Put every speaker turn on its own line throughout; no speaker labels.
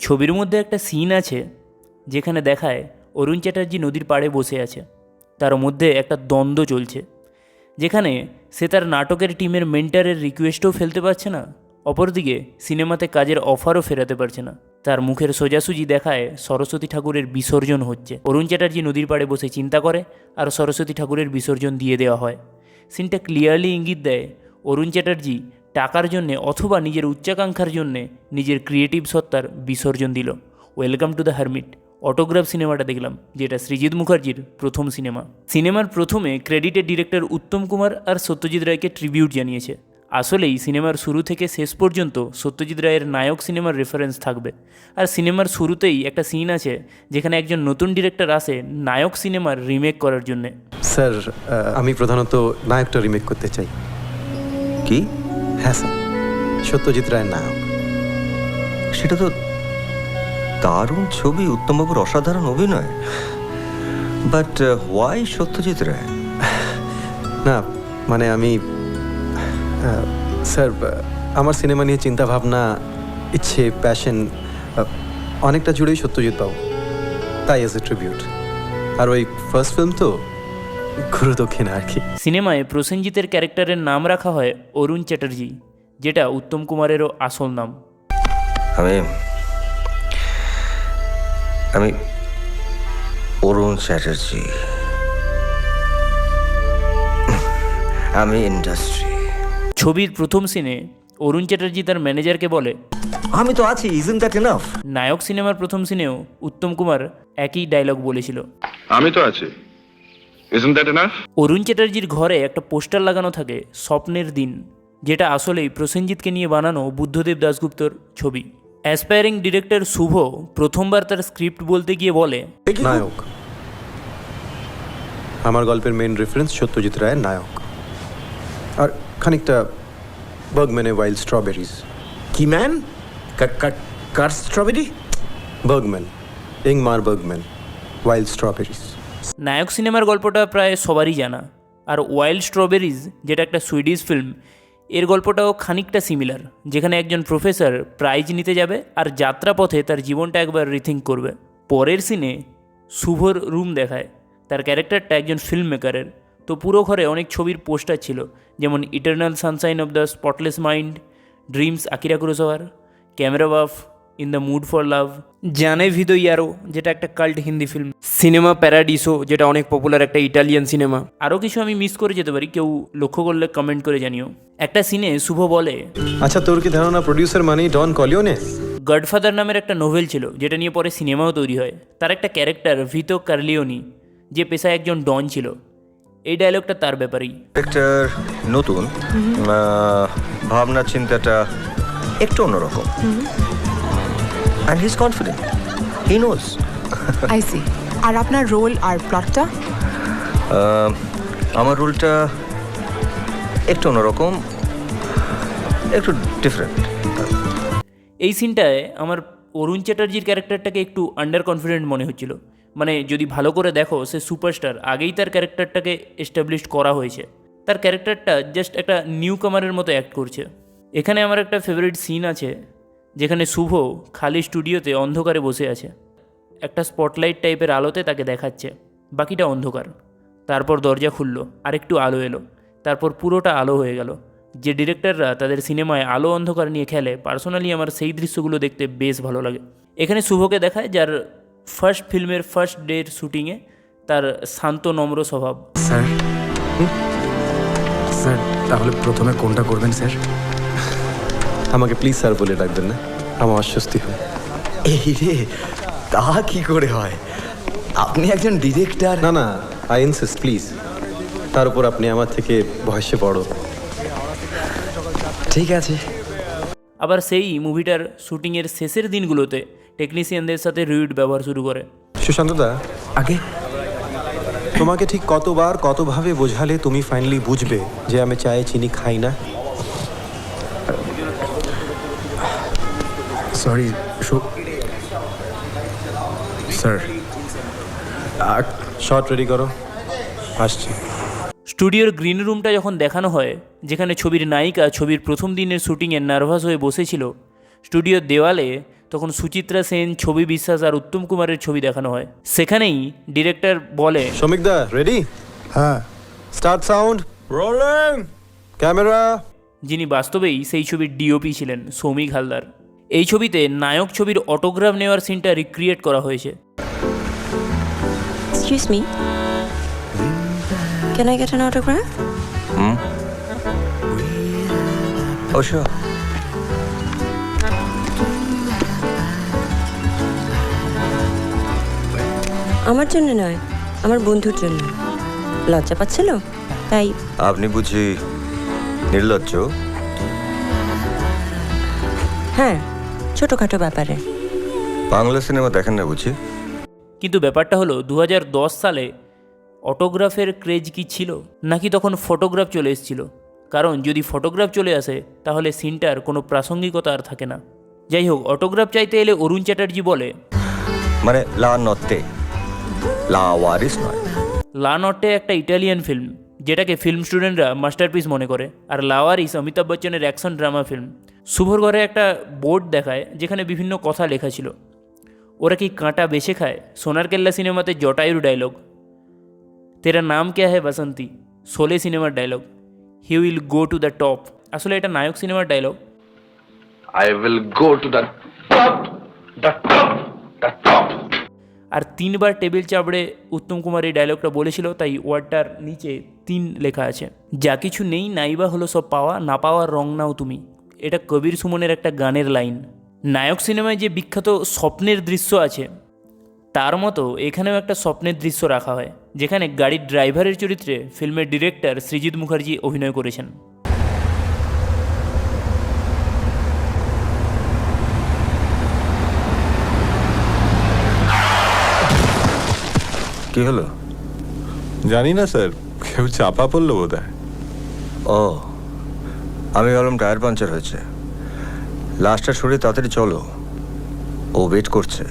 ছবির মধ্যে একটা সিন আছে যেখানে দেখায় অরুণ চ্যাটার্জি নদীর পাড়ে বসে আছে। তার মধ্যে একটা দ্বন্দ্ব চলছে, যেখানে সে তার নাটকের টিমের মেন্টারের রিকোয়েস্টও ফেলতে পারছে না, অপরদিকে সিনেমাতে কাজের অফারও ফেরাতে পারছে না। তার মুখের সোজাসুজি দেখায় সরস্বতী ঠাকুরের বিসর্জন হচ্ছে। অরুণ চ্যাটার্জি নদীর পাড়ে বসে চিন্তা করে আর সরস্বতী ঠাকুরের বিসর্জন দিয়ে দেওয়া হয়। সিনটা ক্লিয়ারলি ইঙ্গিত দেয় অরুণ চ্যাটার্জি টাকার জন্যে অথবা নিজের উচ্চাকাঙ্ক্ষার জন্যে নিজের ক্রিয়েটিভ সত্তার বিসর্জন দিল। Welcome to the hermit autograph সিনেমাটা দেখলাম যেটা সৃজিৎ মুখার্জির প্রথম সিনেমা সিনেমার প্রথমে ক্রেডিটের ডিরেক্টর উত্তম কুমার আর সত্যজিৎ রায়কে ট্রিবিউট জানিয়েছে। আসলেই সিনেমার শুরু থেকে শেষ পর্যন্ত সত্যজিৎ রায়ের নায়ক সিনেমার রেফারেন্স থাকবে। আর সিনেমার শুরুতেই একটা সিন আছে যেখানে একজন নতুন ডিরেক্টর আসে নায়ক সিনেমার রিমেক করার জন্যে।
স্যার আমি প্রধানত নায়কটা রিমেক করতে চাই।
কি?
হ্যাঁ স্যার। সত্যজিৎ রায়ের নায়ক।
সেটা তো দারুণ ছবি, উত্তমবাবুর অসাধারণ অভিনয়। But why Satyajit Ray?
না মানে আমি স্যার আমার সিনেমা নিয়ে চিন্তা ভাবনা ইচ্ছে প্যাশন অনেকটা জুড়েই সত্যজিৎ বাবু। তাই এজ এ ট্রিবিউট আর ওই ফার্স্ট ফিল্ম তো গুরু দক্ষিণা আর কি।
সিনেমায় প্রসেনজিতের ক্যারেক্টারের নাম রাখা হয় অরুণ চ্যাটার্জি যেটা উত্তম কুমারেরও আসল নাম।
আমি আমি অরুণ চ্যাটার্জি। আমি ইন্ডাস্ট্রি।
ছবির প্রথম সিনে অরুণ চ্যাটার্জি তার ম্যানেজারকে বলে
আমি তো আছি ইজেন্ট দ্যাট এনাফ
নায়ক সিনেমার প্রথম সিনেও উত্তম কুমার একই ডায়লগ বলেছিল।
আমি তো আছি।
অরুণ চ্যাটার্জির ঘরে একটা পোস্টার লাগানো থাকে স্বপ্নের দিন যেটা আসলেই প্রসেনজিৎকে নিয়ে বানানো বুদ্ধদেব দাশগুপ্তর ছবি। অ্যাসপায়ারিং ডিরেক্টর শুভ প্রথমবার তার স্ক্রিপ্ট বলতে গিয়ে বলে
নায়ক। আমার গল্পের মেন রেফারেন্স সত্যজিৎ রায়ের নায়ক। আর খানিকটা বার্গম্যানে ওয়াইল্ড স্ট্রবেরিজ
কি ম্যান কার strawberry
Bergman Ingmar Bergman wild strawberries
নায়ক সিনেমার গল্পটা প্রায় সবারই জানা। আর ওয়াইল্ড স্ট্রবেরিজ, যেটা একটা সুইডিশ ফিল্ম, এর গল্পটাও খানিকটা সিমিলার যেখানে একজন প্রফেসর প্রাইজ নিতে যাবে আর যাত্রাপথে তার জীবনটা একবার রিথিঙ্ক করবে। পরের সিনে শুভর রুম দেখায়, তার ক্যারেক্টারটা একজন ফিল্ম মেকারের তো পুরো ঘরে অনেক ছবির পোস্টার ছিল, যেমন eternal sunshine of the spotless mind dreams Akira কুরোসাওয়ার camera buff in the mood for love Jaane Bhi Do Yaaro যেটা একটা cult Hindi film cinema Paradiso যেটা অনেক পপুলার একটা ইটালিয়ান সিনেমা আরও কিছু আমি মিস করে যেতে পারি কেউ লক্ষ্য করলে কমেন্ট করে জানিও। একটা সিনে শুভ বলে
আচ্ছা তোর কি ধারণা প্রডিউসার মানেই ডন কলিওনে?
গডফাদার নামের একটা নোভেল ছিল যেটা নিয়ে পরে সিনেমাও তৈরি হয়। তার একটা ক্যারেক্টার ভিতো কার্লিওনি যে পেশায় একজন ডন ছিল। এই ডায়লগটা তার ব্যাপারেই।
ডিরেক্টর নতুন ভাবনা চিন্তাটা একটু অন্যরকম। And his confident he knows
I see আর আপনার রোল আর প্লটটা
আমার রোলটা একটু অন্যরকম একটু ডিফারেন্ট
এই সিনটায় আমার অরুণ চ্যাটার্জির ক্যারেক্টারটাকে একটু আন্ডার কনফিডেন্ট মনে হচ্ছিল। মানে যদি ভালো করে দেখো সে সুপারস্টার আগেই তার ক্যারেক্টারটাকে এস্টাবলিশ করা হয়েছে। তার ক্যারেক্টারটা জাস্ট একটা নিউ কামারের মতো অ্যাক্ট করছে। এখানে আমার একটা ফেভারিট সিন আছে যেখানে শুভ খালি স্টুডিওতে অন্ধকারে বসে আছে। একটা স্পটলাইট টাইপের আলোতে তাকে দেখাচ্ছে। বাকিটা অন্ধকার। তারপর দরজা খুললো, আরেকটু আলো এলো। তারপর পুরোটা আলো হয়ে গেল। যে ডিরেক্টররা তাদের সিনেমায় আলো অন্ধকার নিয়ে খেলে, পার্সোনালি আমার সেই দৃশ্যগুলো দেখতে বেশ ভালো লাগে। এখানে শুভকে দেখায় যার ফার্স্ট ফিল্মের ফার্স্ট ডের শুটিংয়ে তার শান্ত, নম্র স্বভাব।
স্যার? স্যার, তাহলে প্রথমে কোনটা করবেন, স্যার?
আমাকে প্লিজ স্যার বলে ডাকবেন না। আমার অস্বস্তি হয়।
এই রে তা কি করে হয়? আপনি একজন ডিরেক্টর
না না আই ইনসিস্ট প্লিজ তার উপর আপনি আমার থেকে বয়সে বড়।
ঠিক আছে।
আবার সেই মুভিটার শুটিংয়ের শেষের দিনগুলোতে টেকনিশিয়ানদের সাথে রিউড ব্যবহার শুরু করে।
সুশান্তদা
আগে?
তোমাকে ঠিক কতবার কতভাবে বোঝালে তুমি ফাইনালি বুঝবে যে আমি চায়ে চিনি খাই না?
সরি স্যার
শর্ট রেডি করো। আসছি।
স্টুডিওর গ্রিন রুমটা যখন দেখানো হয় যেখানে ছবির নায়িকা ছবির প্রথম দিনের শুটিংয়ে নার্ভাস হয়ে বসেছিল স্টুডিওর দেওয়ালে তখন সুচিত্রা সেন ছবি বিশ্বাস আর উত্তম কুমারের ছবি দেখানো হয়। সেখানেই ডিরেক্টর বলে
শ্রমিক দা রেডি
হ্যাঁ।
স্টার্ট সাউন্ড রোলিং ক্যামেরা
যিনি বাস্তবেই সেই ছবির ডিওপি ছিলেন সৌমিক হালদার। এই ছবিতে নায়ক ছবির অটোগ্রাফ নেওয়ার সিনটা রিক্রিয়েট করা হয়েছে
Excuse me. Can I get an autograph?
Oh, sure.
আমার জন্য নয় আমার বন্ধুর জন্য লজ্জা পাচ্ছিল তাই
আপনি বুঝি নির্লজ্জ
হ্যাঁ ছোটোখাটো ব্যাপারে।
বাংলা সিনেমা দেখেন না বুঝি?
কিন্তু ব্যাপারটা হলো দু হাজার দশ সালে অটোগ্রাফের ক্রেজ কি ছিল? নাকি তখন ফটোগ্রাফ চলে এসেছিল? কারণ যদি ফটোগ্রাফ চলে আসে তাহলে সিনটার কোনো প্রাসঙ্গিকতা আর থাকে না। যাই হোক অটোগ্রাফ চাইতে এলে অরুণ চ্যাটার্জি বলে।
মানে লা নত্তে লা ওয়ারিস নয়।
লা নটে একটা ইটালিয়ান ফিল্ম যেটাকে ফিল্ম স্টুডেন্টরা মাস্টারপিস মনে করে। আর লাওয়ারিস অমিতাভ বচ্চনের অ্যাকশন ড্রামা ফিল্ম। শুভর ঘরে একটা বোর্ড দেখায় যেখানে বিভিন্ন কথা লেখা ছিল। ওরা কি কাঁটা বেছে খায়? সোনার কেল্লা সিনেমাতে জটায়ুর ডায়লগ তেরা নাম কে হ্যায় বাসন্তী? শোলে সিনেমার dialogue he will go to the top আসলে এটা নায়ক সিনেমার dialogue
I will go to the top, the top, the top.
আর তিনবার টেবিল চাপড়ে উত্তম কুমার এই ডায়লগটা বলেছিল তাই ওয়ার্ডটার নিচে তিন লেখা আছে। যা কিছু নেই নাইবা হলো সব পাওয়া না পাওয়ার রং নাও তুমি। এটা কবির সুমনের একটা গানের লাইন। নায়ক সিনেমায় যে বিখ্যাত স্বপ্নের দৃশ্য আছে তার মতো এখানেও একটা স্বপ্নের দৃশ্য রাখা হয় যেখানে গাড়ির ড্রাইভারের চরিত্রে ফিল্মের ডিরেক্টর সৃজিৎ মুখার্জি অভিনয় করেছেন।
কি হলো?
জানি না স্যার কেউ চাপা পড়ল বোধ
ও আমি ভাবলাম টায়ার পাঞ্চার হয়েছে। লাস্টটা সরে তাড়াতাড়ি চলো। ও ওয়েট করছে।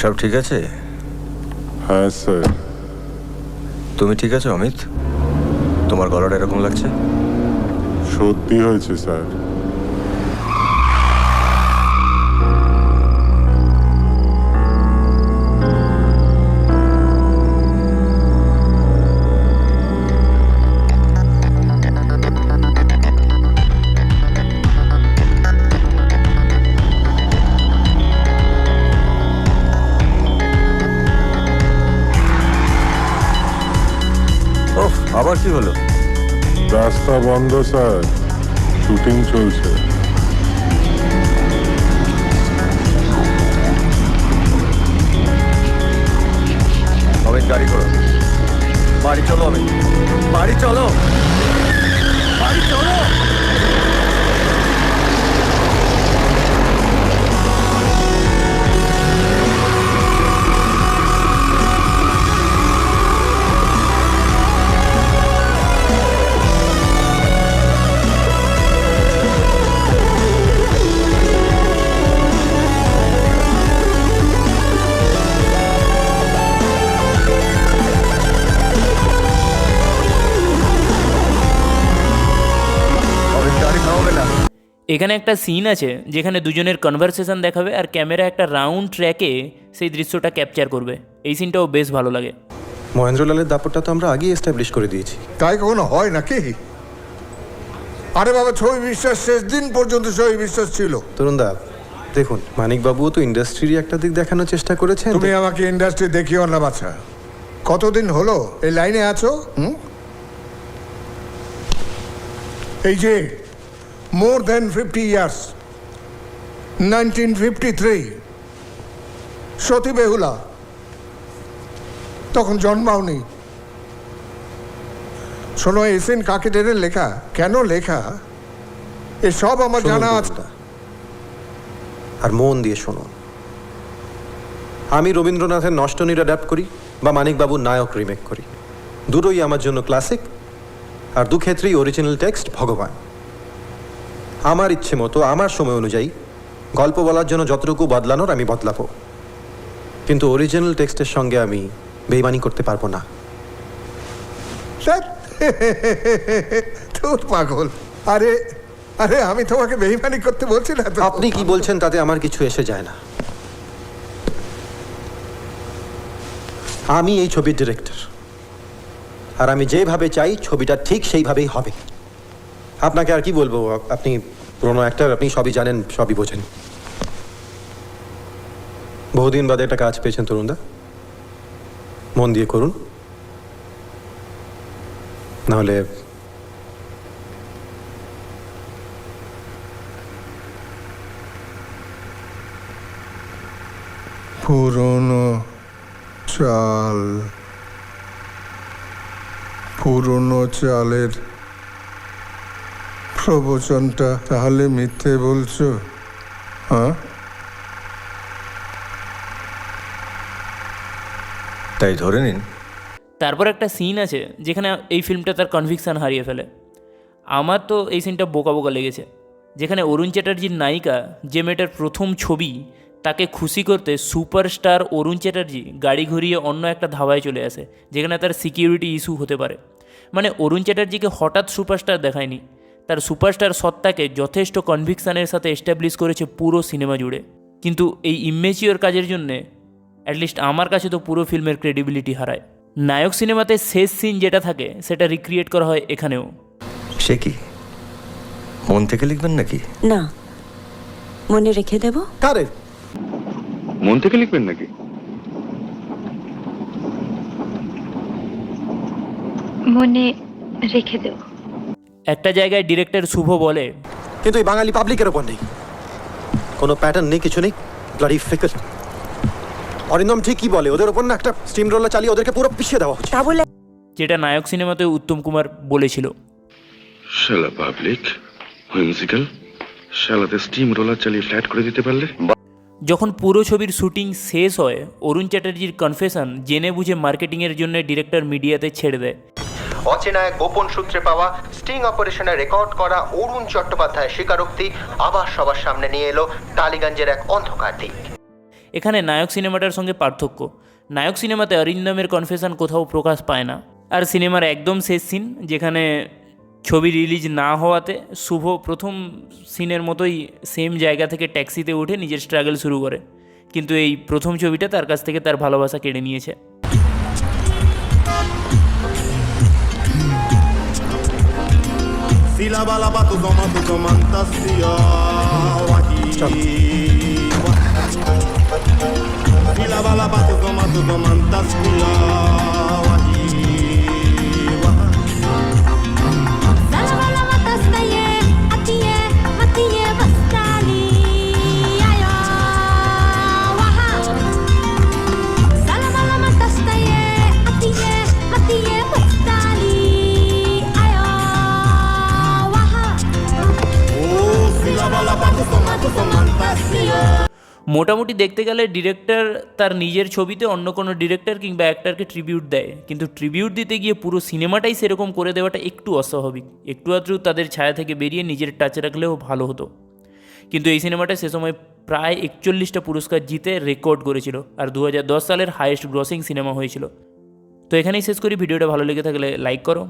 সব ঠিক আছে?
হ্যাঁ স্যার।
তুমি ঠিক আছো অমিত? তোমার গলাটা এরকম লাগছে?
সত্যি হয়েছে স্যার।
কি হলো?
রাস্তা বন্ধ স্যার। শুটিং চলছে।
অমিত গাড়ি করো। বাড়ি চলো অমিত। বাড়ি চলো। বাড়ি চলো।
এখানে একটা সিন আছে যেখানে দুজনের কনভারসেশন দেখাবে আর ক্যামেরা একটা রাউন্ড ট্র্যাকে সেই দৃশ্যটা ক্যাপচার করবে। এই সিনটাও বেশ ভালো লাগে।
মহেন্দ্রলালের দাপটটা তো আমরা আগেই এস্টাবলিশ করে দিয়েছি।
তাই কখনো হয় নাকি? আরে বাবা ছবি বিশ্বাস শেষ দিন পর্যন্ত ছবি বিশ্বাস ছিল।
তরুণদা দেখুন মানিকবাবুও তো ইন্ডাস্ট্রির একটা দিক দেখানোর চেষ্টা করেছেন।
তুমি আমাকে ইন্ডাস্ট্রি দেখিও না বাছা। কতদিন হলো? এই লাইনে আছো? হুম? এই যে fifty years nineteen fifty three Sati Behula তখন জন্মাওনি। শোনো এসেন কাকে টেনে লেখা? কেন লেখা? এসব আমার জানা আছে
আর মন দিয়ে শুনুন আমি রবীন্দ্রনাথের নষ্টনীর অ্যাডাপ্ট করি বা মানিকবাবুর নায়ক রিমেক করি। দুটোই আমার জন্য ক্লাসিক আর দু ক্ষেত্রেই অরিজিনাল টেক্সট ভগবান। আমার ইচ্ছে মতো আমার সময় অনুযায়ী গল্প বলার জন্য যতটুকু বদলানোর আমি বদলাবো। কিন্তু অরিজিনাল টেক্সটের সঙ্গে আমি বেইমানি করতে পারব না।
তোর পাগল। আরে আরে আমি তোমাকে বেইমানি করতে বলছি না
আপনি কি বলছেন তাতে আমার কিছু এসে যায় না। আমি এই ছবির ডিরেক্টর আর আমি যেভাবে চাই ছবিটা ঠিক সেইভাবেই হবে। আপনাকে আর কি বলব আপনি পুরোনো অ্যাক্টার আপনি সবই জানেন, সবই বোঝেন। বহুদিন বাদে একটা কাজ পেয়েছেন তরুণদা। মন দিয়ে করুন। নাহলে
পুরনো চাল, পুরনো চালের প্রবচনটা তাহলে মিথ্যে বলছো? হ্যাঁ?
তাই ধরে নিন।
তারপর একটা সিন আছে যেখানে এই ফিল্মটা তার কনভিকশন হারিয়ে ফেলে। আমার তো এই সিনটা বোকা বোকা লেগেছে। যেখানে অরুণ চ্যাটার্জির নায়িকা যে মেয়েটার প্রথম ছবি তাকে খুশি করতে সুপারস্টার অরুণ চ্যাটার্জি গাড়ি ঘুরিয়ে অন্য একটা ধাবায় চলে আসে যেখানে তার সিকিউরিটি ইস্যু হতে পারে। মানে অরুণ চ্যাটার্জিকে হঠাৎ সুপারস্টার দেখায়নি। তার সুপারস্টার সত্তাকে যথেষ্ট কনভিকশানের সাথে এস্টাবলিশ করেছে পুরো সিনেমা জুড়ে। কিন্তু এই ইমেচিওর কাজের জন্যে অ্যাটলিস্ট আমার কাছে তো পুরো ফিল্মের ক্রেডিবিলিটি হারায়। নায়ক সিনেমাতে শেষ সিন যেটা থাকে সেটা রিক্রিয়েট করা হয় এখানেও।
সে কি? মন থেকে লিখবেন নাকি?
না। মনে রেখে দেব?
কারে?
মন থেকে লিখবেন নাকি?
মনে রেখে দেব।
একটা জায়গায় ডিরেক্টর শুভ বলে।
কিন্তু এই বাঙালি পাবলিকের ওপর নেই। কোনো প্যাটার্ন নেই কিছু নেই। ব্লাডি ফিকার অরিন্দম ঠিকই বলে ওদের ওপর না একটা স্টিম রোলার চালিয়ে ওদেরকে পুরো পিছিয়ে দেওয়া হচ্ছে।
তা বলে
যেটা নায়ক সিনেমাতে উত্তম কুমার বলেছিল।
শালা পাবলিক হুইমসিক্যাল শালাতে স্টিম রোলার চালিয়ে ফ্ল্যাট করে দিতে পারলে?
যখন পুরো ছবির শুটিং শেষ হয় অরুণ চ্যাটার্জির কনফেশন জেনে বুঝে মার্কেটিংয়ের জন্য ডিরেক্টর মিডিয়াতে ছেড়ে দেয়।
অচেনা এক গোপন সূত্রে পাওয়া স্টিং অপারেশনে রেকর্ড করা অরুণ চট্টোপাধ্যায়ের স্বীকারোক্তি আবার সবার সামনে নিয়ে এলো টালিগঞ্জের এক অন্ধকার দিক।
এখানে নায়ক সিনেমাটার সঙ্গে পার্থক্য। নায়ক সিনেমাতে অরিন্দমের কনফেশন কোথাও প্রকাশ পায় না। আর সিনেমার একদম শেষ সিন, যেখানে ছবি রিলিজ না হওয়াতে শুভ প্রথম সিনের মতোই সেম জায়গা থেকে ট্যাক্সিতে উঠে নিজের স্ট্রাগল শুরু করে। কিন্তু এই প্রথম ছবিটা তার কাছ থেকে তার ভালোবাসা কেড়ে নিয়েছে।
Kilaba bala tu zoma tu zomantasio Wahi Kilaba laba zoma tu
মোটামুটি দেখতে গেলে ডিরেক্টর তার নিজের ছবিতে অন্য কোনো ডিরেক্টর কিংবা অ্যাক্টারকে ট্রিবিউট দেয়। কিন্তু ট্রিবিউট দিতে গিয়ে পুরো সিনেমাটাই সেরকম করে দেওয়াটা একটু অস্বাভাবিক। একটু আধটু তাদের ছায়া থেকে বেরিয়ে নিজের টাচে রাখলেও ভালো হতো। কিন্তু এই সিনেমাটা সে সময় প্রায় একচল্লিশটা পুরস্কার জিতে রেকর্ড করেছিল আর দু হাজার দশ সালের হাইয়েস্ট গ্রসিং সিনেমা হয়েছিল। তো এখানেই শেষ করি। ভিডিওটা ভালো লেগে থাকলে লাইক করো।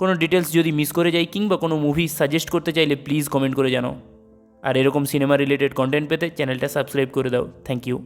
কোনো ডিটেলস যদি মিস করে যাই কিংবা কোনো মুভি সাজেস্ট করতে চাইলে প্লিজ কমেন্ট করে জানাও। আর এরকম সিনেমা রিলেটেড কন্টেন্ট পেতে চ্যানেলটা সাবস্ক্রাইব করে দাও। Thank you